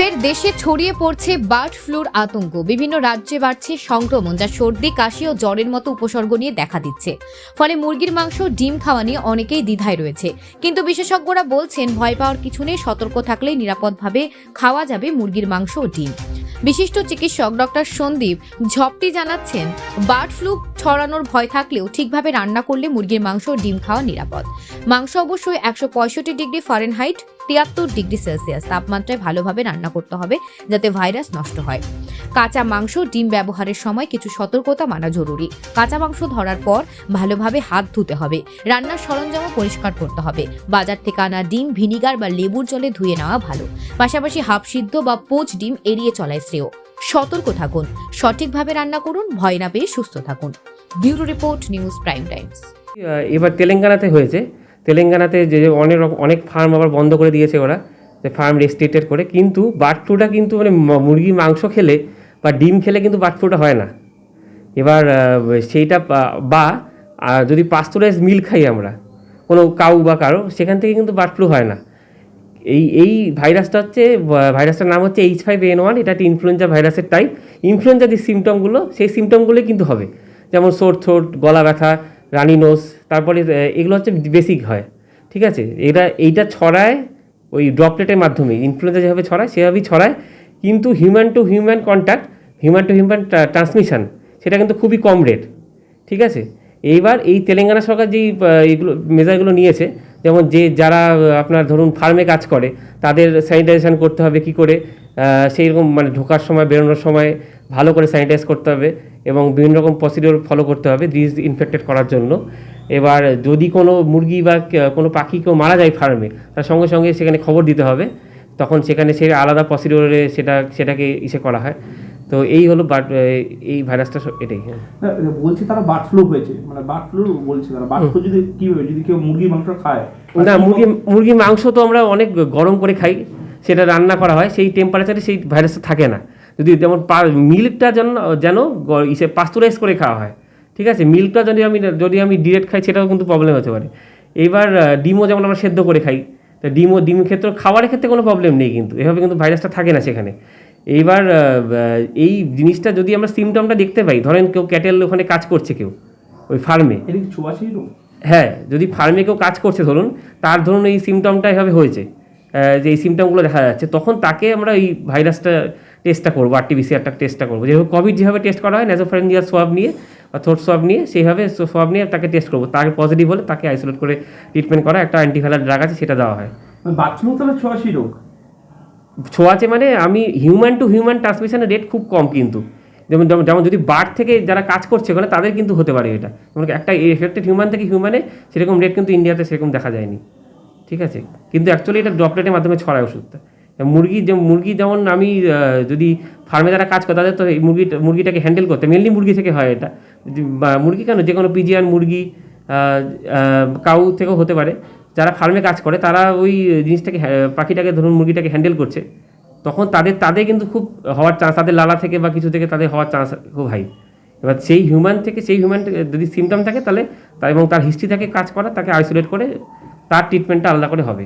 ফের দেশে ছড়িয়ে পড়ছে বার্ড ফ্লুর আতঙ্ক। বিভিন্ন রাজ্যে বাড়ছে সংক্রমণ, যা সর্দি, কাশি ও জ্বরের মতো উপসর্গ নিয়ে দেখা দিচ্ছে। ফলে মুরগির মাংস, ডিম খাওয়া নিয়ে অনেকেই দ্বিধায় রয়েছে। কিন্তু বিশেষজ্ঞরা বলছেন, ভয় পাওয়ার কিছু নেই, সতর্ক থাকলেই নিরাপদভাবে খাওয়া যাবে মুরগির মাংস ও ডিম। বিশিষ্ট চিকিৎসক ডক্টর সন্দীপ ঝপটি জানাচ্ছেন, বার্ড ফ্লু ছড়ানোর ভয় থাকলেও ঠিকভাবে রান্না করলে মুরগির মাংস ডিম খাওয়া নিরাপদ। মাংস অবশ্যই একশো পঁয়ষট্টি ডিগ্রি ফারেনহাইট, তিয়াত্তর ডিগ্রি সেলসিয়াস। তাপমাত্রায় ভালোভাবে রান্না করতে হবে যাতে ভাইরাস নষ্ট হয়। কাঁচা মাংস ডিম ব্যবহারের সময় কিছু সতর্কতা মানা জরুরি। কাঁচা মাংস ধরার পর ভালোভাবে হাত ধুতে হবে। রান্নার সরঞ্জামও পরিষ্কার করতে হবে। বাজার থেকে আনা ডিম, ভিনিগার বা লেবুর জলে ধুয়ে নেওয়া ভালো। পাশাপাশি হাফ সিদ্ধ বা পোচ ডিম এড়িয়ে চলায় শ্রেয়। সতর্ক থাকুন। সঠিকভাবে রান্না করুন। ভয় না পেয়ে সুস্থ থাকুন। Bureau report, news prime times. এবার তেলেঙ্গানাতে হয়েছে। তেলেঙ্গানাতে যে অনেক অনেক ফার্ম আবার বন্ধ করে দিয়েছে ওরা, যে ফার্ম রেস্ট্রিক্টেড করে। কিন্তু বার্ড ফ্লুটা কিন্তু মানে মুরগির মাংস খেলে বা ডিম খেলে কিন্তু বার্ড ফ্লুটা হয় না। এবার সেইটা বা যদি পাস্তুরাইজ মিল্ক খাই আমরা, কোনো কাউ বা কারও, সেখান থেকে কিন্তু বার্ড ফ্লু হয় না। এই এই ভাইরাসটা হচ্ছে ভাইরাসটার নাম হচ্ছে এইচ ফাইভ এন ওয়ান এটা একটা ইনফ্লুয়েঞ্জা ভাইরাসের টাইপ ইনফ্লুয়েঞ্জা যে সিমটমগুলো সেই সিমটমগুলোই কিন্তু হবে। যেমন সোর থ্রোট গলা ব্যথা, রানি নোস তারপরে এগুলো হচ্ছে বেসিক হয়, ঠিক আছে? এটা, এইটা ছড়ায় ওই ড্রপলেটের মাধ্যমে ইনফ্লুয়েঞ্জা যেভাবে ছড়ায়, সেভাবেই ছড়ায়, কিন্তু human to human contact human to human transmission সেটা কিন্তু খুবই কম রেট ঠিক আছে? এইবার এই তেলেঙ্গানা সরকার যেই এগুলো মেজারগুলো নিয়েছে, যেমন যে যারা আপনার ধরুন ফার্মে কাজ করে, তাদের স্যানিটাইজেশন করতে হবে কি করে? সেই রকম মানে ঢোকার সময়, বেরোনোর সময় ভালো করে স্যানিটাইজ করতে হবে এবং বিভিন্ন রকম প্রসিডিওর ফলো করতে হবে ডিজ ইনফেক্টেড করার জন্য। এবার যদি কোনো মুরগি বা কোনো পাখি কেউ মারা যায় ফার্মে তার সঙ্গে সঙ্গে সেখানে খবর দিতে হবে। তখন সেখানে সে আলাদা প্রসিডিওরে সেটা সেটাকে ইসে করা হয়। তো এই হলো বাট এই ভাইরাসটা এটাই হ্যাঁ। না, বলছে তারা বার্ড ফ্লু হয়েছে মানে বার্ড ফ্লু বলছে তারা। বার্ড ফ্লু যদি কি হবে যদি কেউ মুরগির মাংস খায়? না মুরগি মুরগির মাংস তো আমরা অনেক গরম করে খাই সেটা রান্না করা হয় সেই টেম্পারেচারে সেই ভাইরাসটা থাকে না। যদি যেমন মিল্কটা যেন যেন ইসে পাস্তুরাইজ করে খাওয়া হয় ঠিক আছে? মিল্কটা যদি আমি যদি আমি ডিরেক্ট খাই সেটাও কিন্তু প্রবলেম হতে পারে। এইবার আহ, ডিমও যেমন আমরা সেদ্ধ করে খাই তা ডিমও ডিম ক্ষেত্রে খাবারের ক্ষেত্রে কোনো প্রবলেম নেই কিন্তু। এভাবে কিন্তু ভাইরাসটা থাকে না সেখানে। এইবার এই জিনিসটা যদি আমরা সিমটমটা দেখতে পাই ধরেন কেউ ক্যাটেল ওখানে কাজ করছে কেউ ওই ফার্মে হ্যাঁ যদি ফার্মে কেউ কাজ করছে ধরুন তার ধরুন এই সিমটমটা এভাবে হয়েছে যে এই সিমটমগুলো দেখা যাচ্ছে তখন তাকে আমরা এই ভাইরাসটা টেস্টটা করব আর আরটিপিসিআরটা টেস্টটা করব। যেভাবে কোভিড যেভাবে টেস্ট করা হয় ন্যাজোফারেঞ্জিয়াল সোয়াব নিয়ে বা থ্রোট সোয়াব নিয়ে সেইভাবে সোয়াব নিয়ে তাকে টেস্ট করব। তাকে পজিটিভ হলে তাকে আইসোলেট করে ট্রিটমেন্ট করা একটা অ্যান্টিভাইরাল ড্রাগ আছে সেটা দেওয়া হয়। মানে ফ্লু তাহলে ছোঁয়াছি রোগ? ছোঁয়াচে মানে আমি হিউম্যান টু হিউম্যান ট্রান্সমিশনের রেট খুব কম কিন্তু। যেমন যেমন- যেমন যদি বার্ড থেকে যারা কাজ করছে ওখানে তাদের কিন্তু হতে পারে এটা। যেমন একটা এফেক্টেড হিউম্যান থেকে হিউম্যানে সেরকম রেট কিন্তু ইন্ডিয়াতে সেরকম দেখা যায়নি। ঠিক আছে? কিন্তু অ্যাকচুয়ালি এটা ড্রপলেটের মাধ্যমে ছড়ায় ওষুধটা। মুরগি যে মুরগি যেমন আমি যদি ফার্মে যারা কাজ করে, তাদের তো এই মুরগি মুরগিটাকে হ্যান্ডেল করতে মেনলি মুরগি থেকে হয় এটা। মুরগি কেন? যে কোনো পিজিয়ান মুরগি কাউ থেকেও হতে পারে। যারা ফার্মে কাজ করে, তারা ওই জিনিসটাকে পাখিটাকে ধরুন মুরগিটাকে হ্যান্ডেল করছে। তখন তাদের তাদের কিন্তু খুব হওয়ার চান্স তাদের লালা থেকে বা কিছু থেকে তাদের হওয়ার চান্স খুব হাই এবার সেই হিউম্যান থেকে সেই হিউম্যান যদি সিমটম থাকে, তাহলে এবং তার হিস্ট্রি থাকে, কাজ করা তাকে আইসোলেট করে তার ট্রিটমেন্টটা আলাদা করে হবে।